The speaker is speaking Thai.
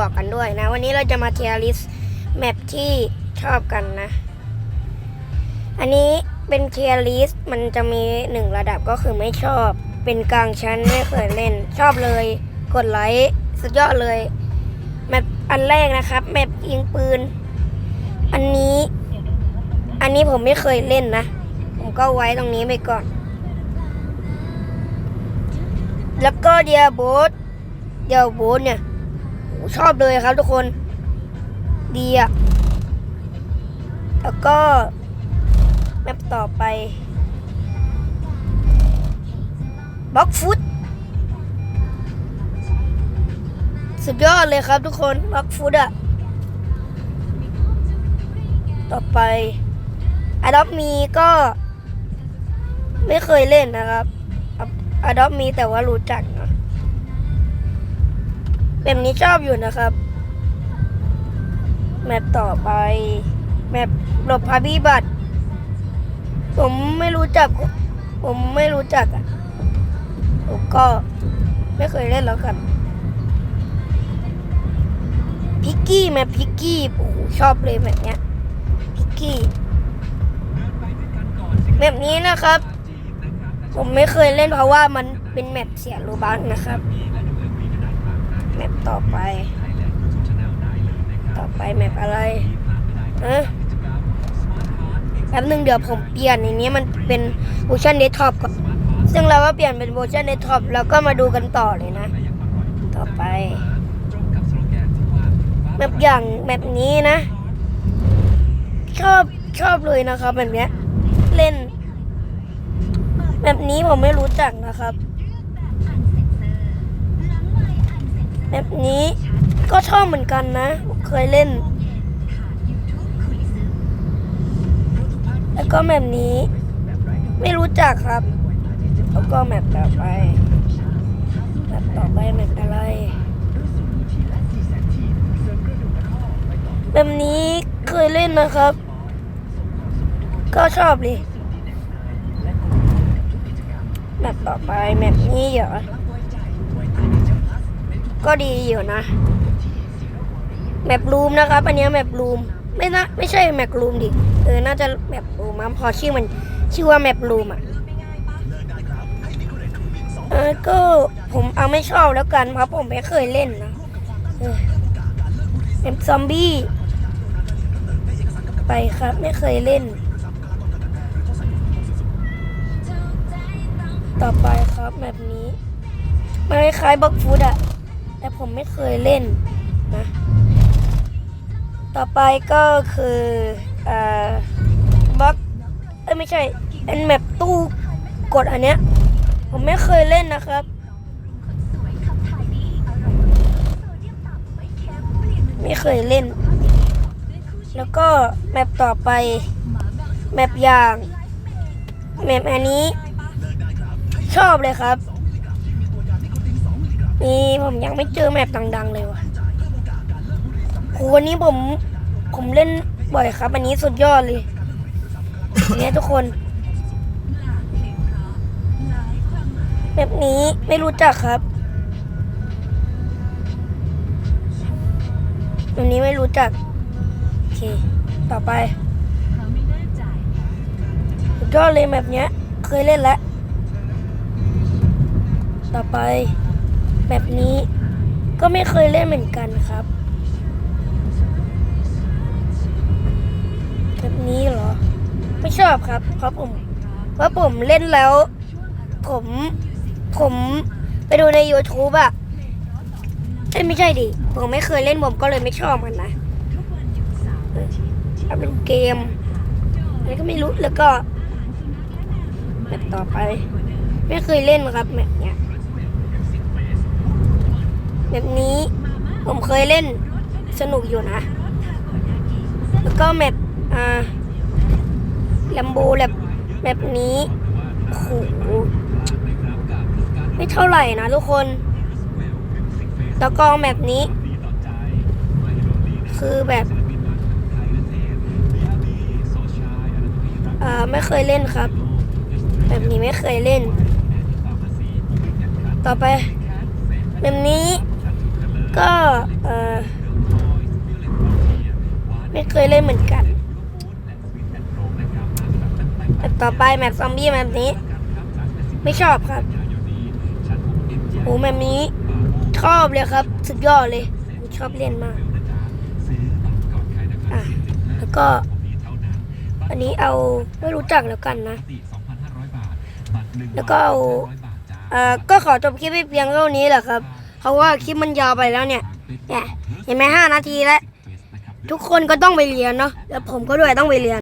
บอกกันด้วยนะ วันนี้เราจะมาเทียริสแมปที่ชอบกันนะ อันนี้เป็นเทียริสมันจะมีหนึ่งระดับก็คือไม่ชอบ เป็นกลางชั้นไม่เคยเล่น ชอบเลย กดไลค์สุดยอดเลยแมปอันแรกนะครับแมปยิงปืน อันนี้ อันนี้ผมไม่เคยเล่นนะ ผมก็ไว้ตรงนี้ไปก่อน แล้วก็เดียโบสเดียโบสเนี่ย ชอบเลยครับทุกคน ดีอะแล้วก็แมปต่อไปบล็อกฟุตสุดยอดเลยครับทุกคนบล็อกฟุตอะต่อไปอดอปมีก็ ไม่เคยเล่นนะครับอดอปมีแต่ว่ารู้จักนะ แบบนี้ชอบอยู่นะครับ แมปต่อไป แมปหลบภัยพิบัติ ผมไม่รู้จัก ผมไม่รู้จักอะ ผมก็ไม่เคยเล่นแล้วกัน พิกกี้แมปพิกกี้โอ้ชอบเลยแบบเนี้ย พิกกี้แบบนี้นะครับ ผมไม่เคยเล่นเพราะว่ามันเป็นแมปเสียรูบังนะครับ แมปต่อไป ต่อไปแมปอะไรเอะแป๊บนึงเดี๋ยวผมเปลี่ยนในนี้มันเป็นเวอร์ชันเดสก์ท็อปก่อนซึ่งเราก็เปลี่ยนเป็นเวอร์ชันเดสก์ท็อปแล้วก็มาดูกันต่อเลยนะ ต่อไป แมปอย่างแมปนี้นะ ชอบชอบเลยนะครับแบบเนี้ยเล่น แบบนี้ผมไม่รู้จักนะครับ แบบนี้ก็ชอบเหมือนกันนะ เคยเล่น แล้วก็แบบนี้ ไม่รู้จักครับ แล้วก็แมปต่อไปแมปต่อไปแมปอะไร แบบนี้เคยเล่นนะครับ ก็ชอบเลยแมปต่อไปแมปนี้เหรอ ก็ดีอยู่นะ แมปรูมนะครับ อันนี้แมปรูมไม่นะไม่ใช่แมปรูมดิ เออ น่าจะแมปรูมมั้งพอชื่อมันชื่อว่าแมปรูมอะเออก็ผมเอาไม่ชอบแล้วกันเพราะผมไม่เคยเล่นนะเออเป็นซอมบี้ ไปครับไม่เคยเล่น ต่อไปครับแบบนี้มันคล้ายบล็อกฟูดอะ แต่ผมไม่เคยเล่นนะ ต่อไปก็คืออ่อบล็อกเอ้ยไม่ใช่ เป็นแมปตู้กดอันเนี้ย ผมไม่เคยเล่นนะครับ ไม่เคยเล่น แล้วก็แมปต่อไป แมปอย่าง แมปอันนี้ ชอบเลยครับ นี่ผมยังไม่เจอแมปดัง ๆ เลยว่ะโหวันนี้ผมผมเล่นบ่อยครับ อันนี้สุดยอดเลยเนี่ยทุกคนแบบนี้ไม่รู้จักครับแบบนี้ไม่รู้จัก โอเค ต่อไปสุดยอดเลยแบบเนี้ย เคยเล่นแล้ว ต่อไป แบบนี้ก็ไม่เคยเล่นเหมือนกันครับแบบนี้เหรอ ไม่ชอบครับ เพราะผม เพราะผมเล่นแล้ว ผมผมไปดูใน YouTube อะเอ้ยไม่ใช่ดิ ผมไม่เคยเล่นผมก็เลยไม่ชอบมันนะเอาเป็นเกมอะไรก็ไม่รู้แล้วก็แบบต่อไป ไม่เคยเล่นครับแบบเนี้ย แบบนี้ผมเคยเล่นสนุกอยู่นะ แล้วก็แมปอ่าลัมโบแบบแบบนี้โอ้โหไม่เท่าไหร่นะทุกคน แล้วก็แบบนี้ คือแบบอ่าไม่เคยเล่นครับ แบบนี้ไม่เคยเล่น ต่อไปแบบนี้ ก็เออไม่เคยเล่นเหมือนกันแต่ต่อไปแมปซอมบี้แบบนี้ ไม่ชอบครับโอ้แบบนี้ชอบเลยครับ สุดยอดเลยชอบเล่นมากอะแล้วก็อันนี้เอาไม่รู้จักแล้วกันนะ แล้วก็เอาเอ่อก็ขอจบคลิปไปเพียงเท่านี้แหละครับ เพราะว่าคลิปมันยาวไปแล้วเนี่ยเนี่ยเห็นไหมห้านาทีแล้ว ทุกคนก็ต้องไปเรียนเนาะแล้วผมก็ด้วยต้องไปเรียน